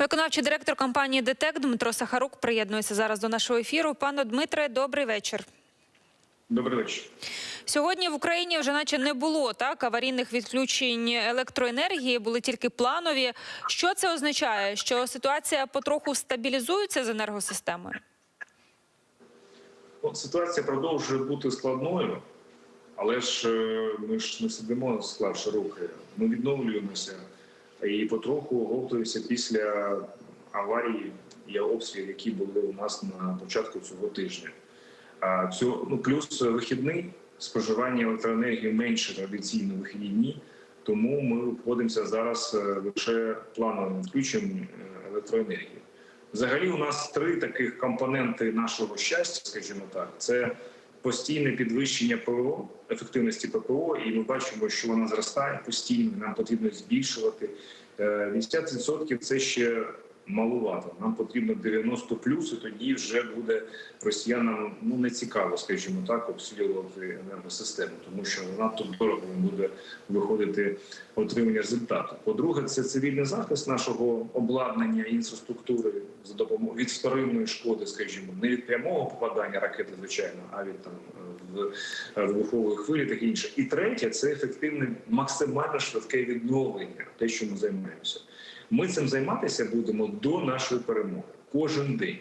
Виконавчий директор компанії ДТЕК Дмитро Сахарук приєднується зараз до нашого ефіру. Пане Дмитре, добрий вечір. Добрий вечір. Сьогодні в Україні вже наче не було так аварійних відключень електроенергії, були тільки планові. Що це означає? Що ситуація потроху стабілізується з енергосистемою? Ситуація продовжує бути складною, але ж е, ми ж не сидимо, склавши руки. Ми відновлюємося і потроху готуємося після аварії і обстрілів, які були у нас на початку цього тижня. Цю ну плюс вихідний споживання електроенергії менше традиційно вихідні дні. Тому ми обходимося зараз е, лише плановим відключенням е, електроенергії. Взагалі, у нас три таких компоненти нашого щастя, скажімо так, це постійне підвищення ПВО, ефективності ППО, і ми бачимо, що вона зростає постійно. Нам потрібно збільшувати. Е, 80% це ще малувато. Нам потрібно 90 плюс, і тоді вже буде росіянам ну не цікаво, скажімо так, обстрілювати енергосистему, тому що надто дорого буде виходити отримання результату. По-друге, це цивільний захист нашого обладнання інфраструктури за допомогою від вторинної шкоди, скажімо, не від прямого попадання ракети, звичайно, а від там в вибухової хвилі, таке інше. І третє це ефективне, максимально швидке відновлення, те, що ми займаємося. Ми цим займатися будемо до нашої перемоги кожен день.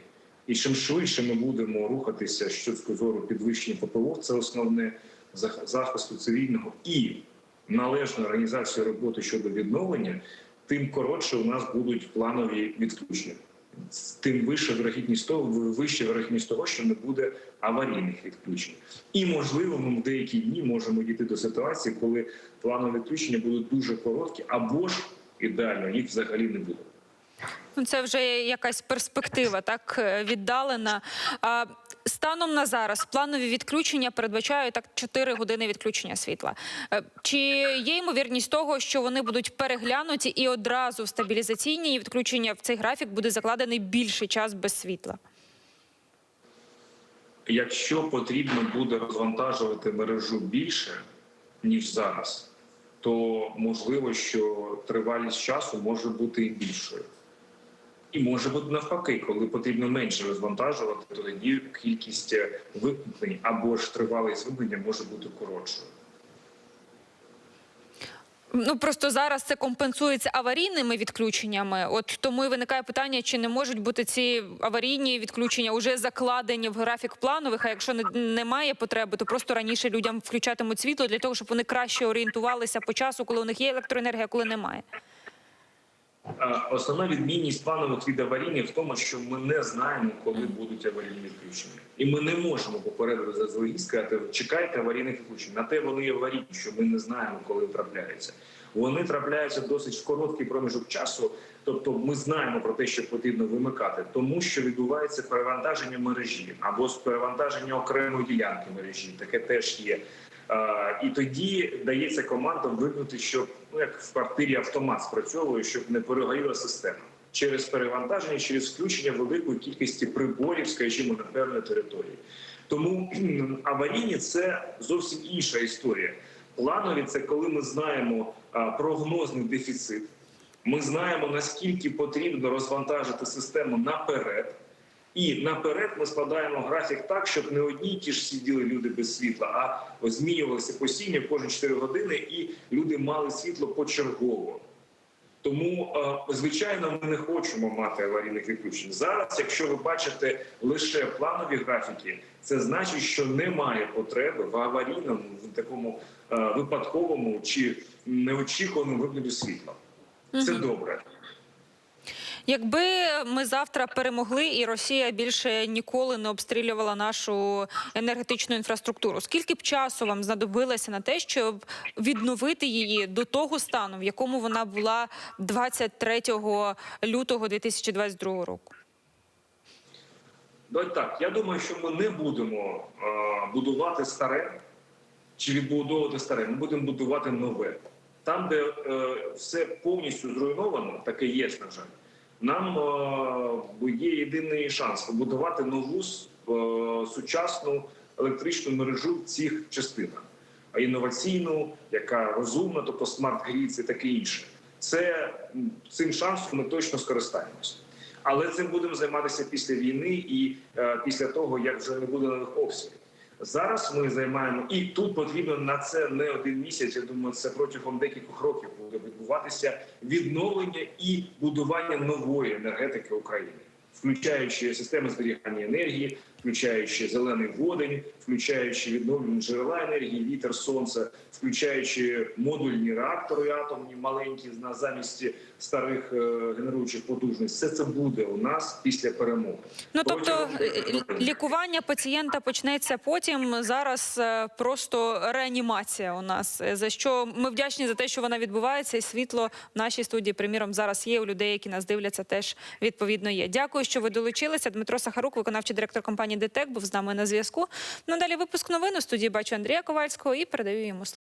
І чим швидше ми будемо рухатися з точки зору підвищення ППО, це основне захисту цивільного і належної організації роботи щодо відновлення, тим коротше у нас будуть планові відключення. Тим вища вирогідність того, вища вирогідність того, що не буде аварійних відключень. І можливо, ми в деякі дні можемо дійти до ситуації, коли планові відключення будуть дуже короткі, або ж ідеально їх взагалі не буде. Ну, це вже якась перспектива, так е, віддалена. А, станом на зараз планові відключення передбачають так 4 години відключення світла. Е, Чи є ймовірність того, що вони будуть переглянуті і одразу в стабілізаційні відключення в цей графік буде закладений більший час без світла? Якщо потрібно буде розвантажувати мережу більше ніж зараз, то можливо, що тривалість часу може бути і більшою. І може бути навпаки, коли потрібно менше розвантажувати, то тоді кількість вимкнень або ж тривалість вимкнення може бути коротшою. Ну просто зараз це компенсується аварійними відключеннями. От тому і виникає питання, чи не можуть бути ці аварійні відключення вже закладені в графік планових. А якщо не- немає потреби, то просто раніше людям включатимуть світло для того, щоб вони краще орієнтувалися по часу, коли у них є електроенергія, коли немає. Основна відмінність планових від аварійних в тому, що ми не знаємо, коли будуть аварійні відключення, і ми не можемо попередити заздалегідь сказати, чекайте аварійних відключень. На те вони аварійні, що ми не знаємо, коли трапляються. Вони трапляються досить в короткий проміжок часу. Тобто, ми знаємо про те, що потрібно вимикати, тому що відбувається перевантаження мережі або перевантаження окремої ділянки мережі. Таке теж є. І тоді дається командам вимкнути, щоб ну як в квартирі автомат спрацьовує, щоб не перегоріла система через перевантаження, через включення великої кількості приборів, скажімо, на певній території. Тому аварійні це зовсім інша історія. Планові це коли ми знаємо прогнозний дефіцит. Ми знаємо наскільки потрібно розвантажити систему наперед. І наперед ми складаємо графік так, щоб не одні ті ж сиділи люди без світла, а змінювалися постійно кожні 4 години, і люди мали світло почергово. Тому, е, звичайно, ми не хочемо мати аварійних відключень. Зараз, якщо ви бачите лише планові графіки, це значить, що немає потреби в аварійному, в такому е, випадковому чи неочікуваному вигляді світла. Це добре. Якби ми завтра перемогли, і Росія більше ніколи не обстрілювала нашу енергетичну інфраструктуру, скільки б часу вам знадобилося на те, щоб відновити її до того стану, в якому вона була 23 лютого 2022 року? Давайте так. Я думаю, що ми не будемо е, будувати старе чи відбудовувати старе. Ми будемо будувати нове. Там, де е, все повністю зруйновано, таке є, на жаль. Нам е, є єдиний шанс побудувати нову е, сучасну електричну мережу в цих частинах, а інноваційну, яка розумна, тобто смарт-грід і таке інше. Це цим шансом ми точно скористаємося. Але цим будемо займатися після війни і е, після того, як вже не буде нових обстрілів. Зараз ми займаємо, і тут потрібно на це не один місяць. Я думаю, це протягом декількох років буде відбуватися відновлення і будування нової енергетики України, включаючи системи зберігання енергії, включаючи зелений водень, включаючи відновлені джерела енергії, вітер, сонце, включаючи модульні реактори атомні маленькі на замість старих е, генеруючих потужностей. Все це буде у нас після перемоги. Ну тобто Протягом е, років. лікування пацієнта почнеться потім. Зараз е, просто реанімація у нас. е, За що ми вдячні за те, що вона відбувається, і світло в нашій студії, приміром, зараз є у людей, які нас дивляться, теж відповідно є. Дякую, що ви долучилися. Дмитро Сахарук, виконавчий директор компанії ДТЕК, був з нами на зв'язку. Ну далі випуск новин у студії бачу Андрія Ковальського і передаю йому слово.